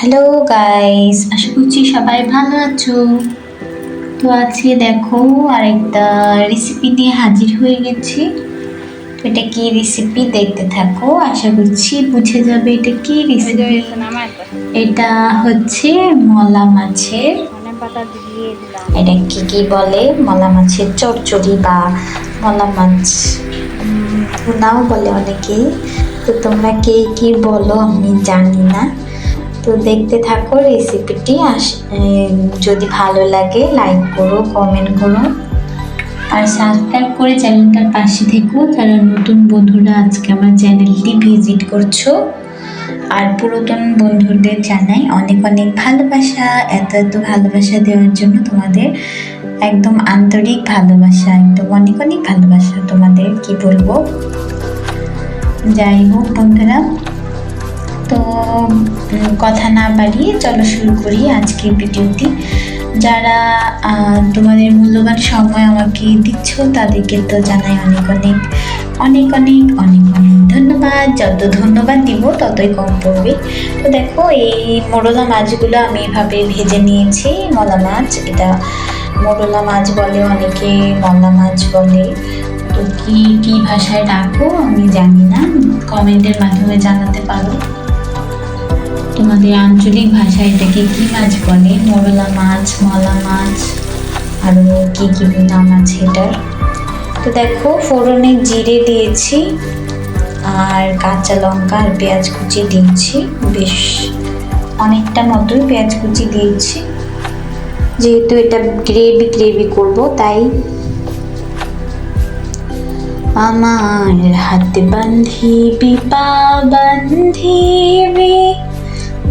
Hello guys আশা করছি সবাই ভালো আছো। তো আজকে দেখো আরেকটা রেসিপি নিয়ে হাজির হয়ে গেছি। তো এটা কি রেসিপি দেখতে থাকো। আশা করছি বুঝে যাবে এটা কি রেসিপি এটা হচ্ছে মলা মাছের এটা কি কি বলে? মলা মাছের চচ্চড়ি বা মলা মাছ। ভুনাও বলে অনেকেই। তো তোমরা কে কি বলো আমি জানি না। তো দেখতে থাকো রেসিপিটি আস যদি ভালো লাগে লাইক করো কমেন্ট করো। আর সাবস্ক্রাইব করে চ্যানেলটার পাশে থেকো। যারা নতুন বন্ধুরা, আজকে আমার চ্যানেলটি ভিজিট করছ। আর পুরাতন বন্ধুদের জানাই অনেক অনেক ভালোবাসা। এত এত ভালোবাসা দেওয়ার জন্য তোমাদের একদম আন্তরিক ভালোবাসা, একদম অনেক অনেক ভালোবাসা তোমাদের, কি বলব? যাই হোক বন্ধুরা কথা না বাড়িয়ে চলো শুরু করি আজকের ভিডিওটি। যারা তোমাদের মূল্যবান সময় আমাকে দিচ্ছ, তাদেরকে তো জানাই অনেক অনেক অনেক অনেক অনেক অনেক ধন্যবাদ। যত ধন্যবাদ দিব, ততই কম পড়বে। তো দেখো, এই মোরলা মাছগুলো আমি এভাবে ভেজে নিয়েছি। মলা মাছ, এটা মোরলা মাছ বলে অনেকে মলা মাছ বলে। তো কী কী ভাষায় ডাকো আমি জানি না। কমেন্টের মাধ্যমে জানাতে পারো। তোমাদের আঞ্চলিক ভাষায় এটাকে কি মাছ বলে? মরলা মাছ, মলা মাছ আরও কি কি নাম আছে এটার? তো দেখো, ফোড়নে জিরে দিয়েছি, আর কাঁচা লঙ্কা আর পেঁয়াজ কুচি দিয়েছি। বেশ অনেকটা মতোই পেঁয়াজ কুচি দিয়েছি। যেহেতু এটা গ্রেভি গ্রেভি করব, তাই আমার হাতে বান্ধিবি পা বান্ধিবি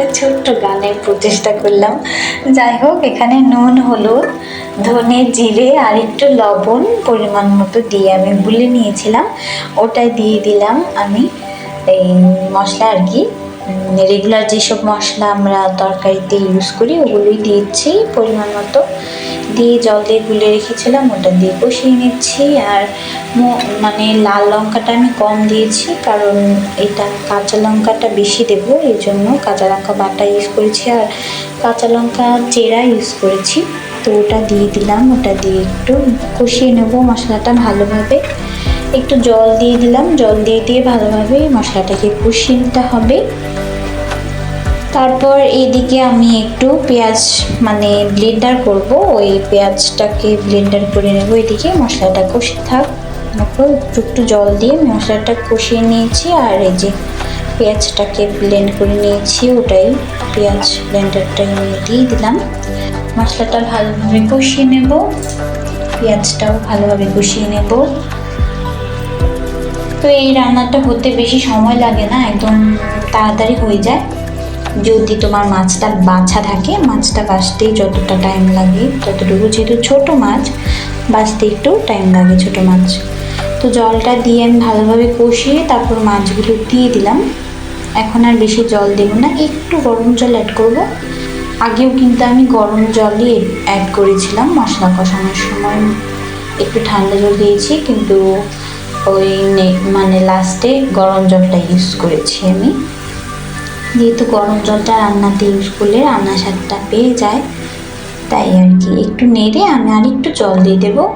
একটা ছোট্ট গানের প্রচেষ্টা করলাম। যাই হোক, এখানে নুন, হলুদ, ধনে জিরে আর একটু লবণ পরিমাণ মতো দিয়ে আমি গুলে নিয়েছিলাম। ওটাই দিয়ে দিলাম আমি এই মশলা আর কি। রেগুলার যেসব মশলা আমরা তরকারিতে ইউজ করি, ওগুলোই দিয়েছি পরিমাণ মতো। দিয়ে জল দিয়ে গুলে রেখেছিলাম, ওটা দিয়ে কষিয়ে নিচ্ছি। আর মানে লাল লঙ্কাটা আমি কম দিয়েছি, কারণ এটা কাঁচা লঙ্কাটা বেশি দেবো, এই জন্য কাঁচা লঙ্কা বাটা ইউজ করেছি। আর কাঁচা লঙ্কা চেরা ইউজ করেছি, তো ওটা দিয়ে দিলাম, ওটা দিয়ে একটু কষিয়ে নেব মশলাটা ভালোভাবে। একটু জল দিয়ে দিলাম। জল দিয়ে দিয়ে ভালোভাবে মশলাটাকে কষিয়ে নিতে হবে। তারপর এইদিকে আমি একটু পেঁয়াজ মানে ব্লেন্ডার করব। ওই পেঁয়াজটাকে ব্লেন্ডার করে নেব এদিকে। মশলাটা কষে থাক। তারপর একটু একটু জল দিয়ে মশলাটা কষিয়ে নিয়েছি। আর এই যে পেঁয়াজটাকে ব্লেন্ড করে নিয়েছি, ওটাই পেঁয়াজ ব্লেন্ডারটা নিয়ে দিয়ে দিলাম। মশলাটা ভালোভাবে কষিয়ে নেব। পেঁয়াজটাও ভালোভাবে কষিয়ে নেব। তো এই রান্নাটা হতে বেশি সময় লাগে না, একদম তাড়াতাড়ি হয়ে যায়। যদি তোমার মাছটা বাছা থাকে, মাছটা বাছতেই যতটা টাইম লাগে, ততটুকু যেহেতু ছোট মাছ, বাছতে একটু টাইম লাগে ছোট মাছ। তো জলটা দিয়ে আমি ভালোভাবে কষিয়ে তারপর মাছগুলো দিয়ে দিলাম। এখন আর বেশি জল দেবো না, একটু গরম জল অ্যাড করব। আগেও কিন্তু আমি গরম জলই অ্যাড করেছিলাম মশলা কষানোর সময়। একটু ঠান্ডা জল দিয়েছি, কিন্তু ওই মানে লাস্টে গরম জলটা ইউজ করেছি আমি। যেহেতু গরম জলটা রান্নাতে ইউজ করলে রান্নার স্বাদটা পেয়ে যায়, তাই আর কি। একটু নেড়ে আমি আর একটু জল দিয়ে দেবো।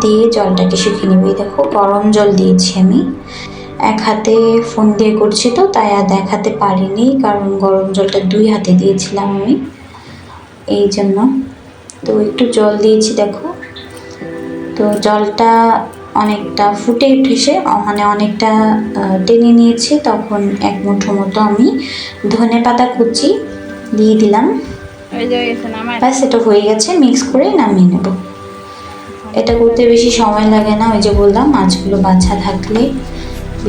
দিয়ে জলটাকে শুকিয়ে নেবে। দেখো, গরম জল দিয়েছি আমি। এক হাতে ফোন দিয়ে করছি তো, তাই আর দেখাতে পারিনি, কারণ গরম জলটা দুই হাতে দিয়েছিলাম আমি। এই জন্য। তো একটু জল দিয়েছি, দেখো। তো জলটা অনেকটা ফুটে উঠেছে। মানে অনেকটা টেনে নিয়েছি। তখন এক মুঠো মতো আমি ধনে পাতা কুচি দিয়ে দিলাম। ব্যাস এটা হয়ে গেছে। মিক্স করে নামিয়ে নেব। এটা করতে বেশি সময় লাগে না। ওই যে বললাম মাছগুলো বাছা থাকলে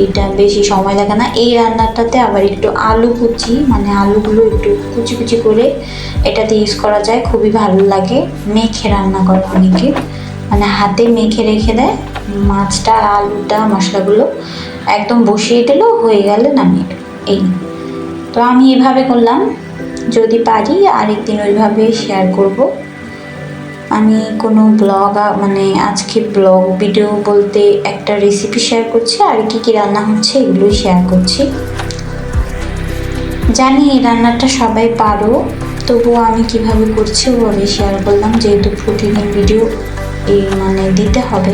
এটা বেশি সময় লাগে না। এই রান্নাটাতে আবার একটু আলু কুচি মানে আলুগুলো একটু কুচি কুচি করে এটাতে ইউজ করা যায়। খুবই ভালো লাগে। মেখে রান্না করে অনেকে। মানে হাতে মেখে রেখে দেয়, মাছটা, আলুটা, মশলাগুলো একদম বসিয়ে দিল, হয়ে গেল নামিয়ে এই। তো আমি এভাবে করলাম। যদি পারি আরেকদিন ওইভাবে শেয়ার করব। আমি কোনো ব্লগ মানে আজকে ব্লগ ভিডিও বলতে একটা রেসিপি শেয়ার করছি, আর কি কি রান্না হচ্ছে এগুলোই শেয়ার করছি। জানি এই রান্নাটা সবাই পারো, তবুও আমি কীভাবে করছি ওভাবে শেয়ার করলাম, যেহেতু প্রতিদিন ভিডিও এই মানে দিতে হবে।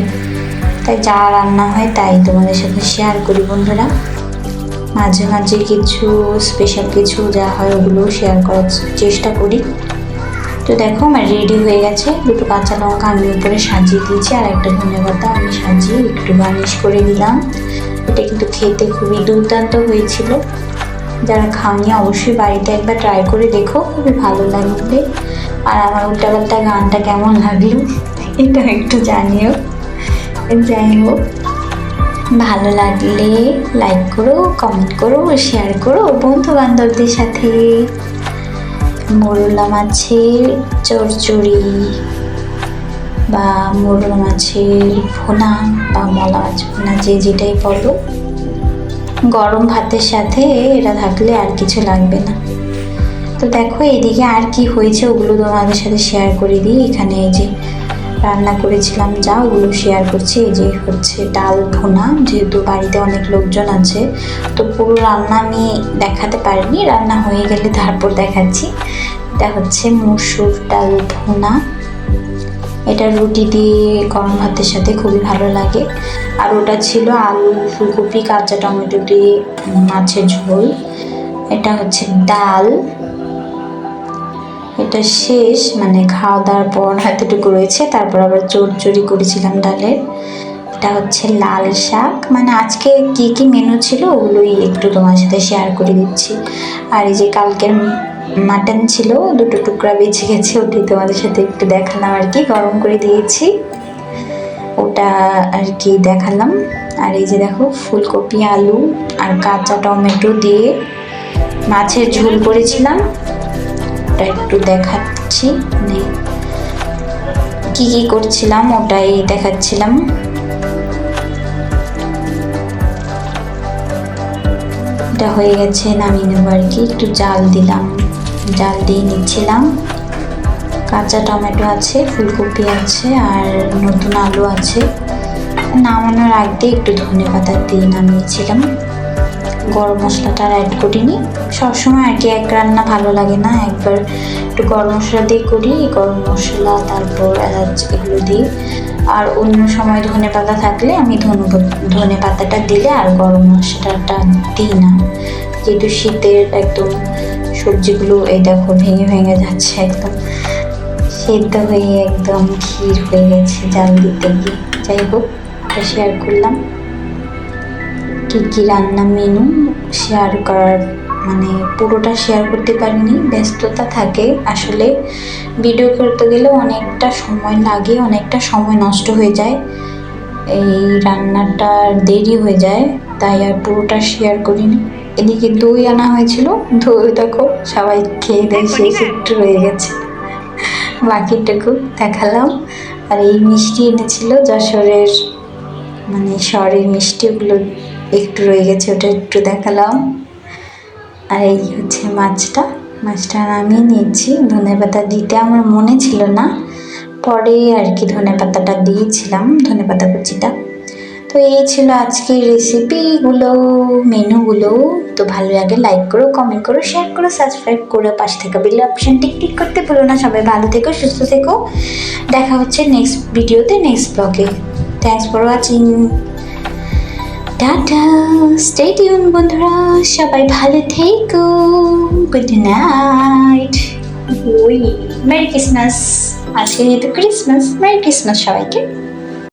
তাই যা রান্না হয় তাই তোমাদের সাথে শেয়ার করি বন্ধুরা। মাঝে মাঝে কিছু স্পেশাল কিছু যা হয় ওগুলোও শেয়ার করার চেষ্টা করি। তো দেখো আমার রেডি হয়ে গেছে। দুটো কাঁচা লঙ্কা আমি উপরে সাজিয়ে দিয়েছি আর একটা ধনে পাতা আমি সাজিয়ে একটু গার্নিশ করে দিলাম এটা কিন্তু খেতে খুবই দুর্দান্ত হয়েছিল। যারা খাওনি অবশ্যই বাড়িতে একবার ট্রাই করে দেখো, খুবই ভালো লাগবে। আর আমার উল্টাপাল্টা গানটা কেমন লাগল? এটা একটু জানিও। যাই হোক ভালো লাগলে লাইক করো কমেন্ট করো শেয়ার করো। বন্ধু বান্ধবদের সাথে মোরলা মাছের চরচড়ি বা মোরলা মাছের ভোনা বা মলা মাছ ভোনা, যে যেটাই বলো। গরম ভাতের সাথে এটা থাকলে আর কিছু লাগবে না। তো দেখো, এদিকে আর কি হয়েছে ওগুলো তোমাদের সাথে শেয়ার করে দিই। এখানে এই যে রান্না করেছিলাম, যা ওগুলো শেয়ার করছি, এই যে হচ্ছে ডাল ভুনা, যেহেতু বাড়িতে অনেক লোকজন আছে, তো পুরো রান্না আমি দেখাতে পারিনি, রান্না হয়ে গেলে তারপর দেখাচ্ছি। এটা হচ্ছে মুসুর ডাল ভুনা। এটা রুটি দিয়ে গরম ভাতের সাথে খুবই ভালো লাগে। আর ওটা ছিল আলু, ফুলকপি, কাঁচা টমেটো দিয়ে মাছের ঝোল। এটা হচ্ছে ডাল। এটা শেষ মানে খাওয়া দাওয়ার পর এতটুকু রয়েছে। তারপর আবার চড়চড়ি করেছিলাম ডালের। এটা হচ্ছে লাল শাক। মানে আজকে কি কি মেনু ছিল ওগুলোই একটু তোমার সাথে শেয়ার করে দিচ্ছি। আর এই যে কালকের মাটন ছিল, দুটো টুকরা বেঁচে গেছে, ওটাই তোমাদের সাথে একটু দেখালাম আর কি, গরম করে দিয়েছি। ওটা আর কি দেখালাম। আর এই যে দেখো, ফুলকপি, আলু আর কাঁচা টমেটো দিয়ে মাছের ঝোল করেছিলাম। ওটা একটু দেখাচ্ছি। কি কি করছিলাম, ওটাই দেখাচ্ছিলাম। এটা হয়ে গেছে, নামিয়ে নেব আর কি। একটু জাল দিলাম। জাল দিয়ে নিচ্ছিলাম। কাঁচা টমেটো আছে, ফুলকপি আছে, আর নতুন আলু আছে। নামানোর আগে একটু ধনে পাতা দিয়ে নামিয়েছিলাম। গরম মশলাটা আর অ্যাড করিনি। সবসময় আর কি এক রান্না ভালো লাগে না, একবার একটু গরম মশলা দিয়ে করি, গরম মশলা, তারপর এলাচ এগুলো দিই। আর অন্য সময় ধনে পাতা থাকলে আমি ধনে ধনে পাতাটা দিলে আর গরম মশলাটা দিই না। যেহেতু শীতের একদম সবজিগুলো এই দেখো ভেঙে ভেঙে যাচ্ছে একদম। সেদ্ধ হয়ে একদম ক্ষীর হয়ে গেছে জাল দিতে গিয়ে। যাই হোক শেয়ার করলাম। কী কী রান্না মেনু শেয়ার করার মানে পুরোটা শেয়ার করতে পারিনি ব্যস্ততা থাকে। আসলে ভিডিও করতে গেলে অনেকটা সময় লাগে অনেকটা সময় নষ্ট হয়ে যায়। এই রান্নাটা দেরি হয়ে যায় তাই আর পুরোটা শেয়ার করিনি। এদিকে দই আনা হয়েছিল দই দেখো সবাই খেয়ে দেয় শেষ একটু রয়ে গেছে। বাকিটুকু দেখালাম। আর এই মিষ্টি এনেছিল যশোরের মানে শহরের মিষ্টি ওগুলো একটু রয়ে গেছে, ওটা একটু দেখালাম। আর এই হচ্ছে মাছটা। মাছটা নামিয়ে নিয়েছি। ধনে পাতা দিতে আমার মনে ছিল না। পরে আর কি ধনে পাতাটা দিয়েছিলাম, ধনে পাতা কুচিটা। তো এই ছিল আজকের রেসিপিগুলো মেনুগুলো। তো ভালো লাগে লাইক করো কমেন্ট করো শেয়ার করো সাবস্ক্রাইব করো। পাশে থাকা বেল অপশন টিক টিক করতে ভুলো না। সবাই ভালো থেকো, সুস্থ থেকো। দেখা হচ্ছে নেক্সট ভিডিওতে নেক্সট ব্লগে thanks for watching tata stay tune বন্ধুরা, সবাই ভালো থেকো গুড নাইট ওই মেরি ক্রিসমাস আজকে যেহেতু ক্রিসমাস মেরি ক্রিসমাস সবাইকে।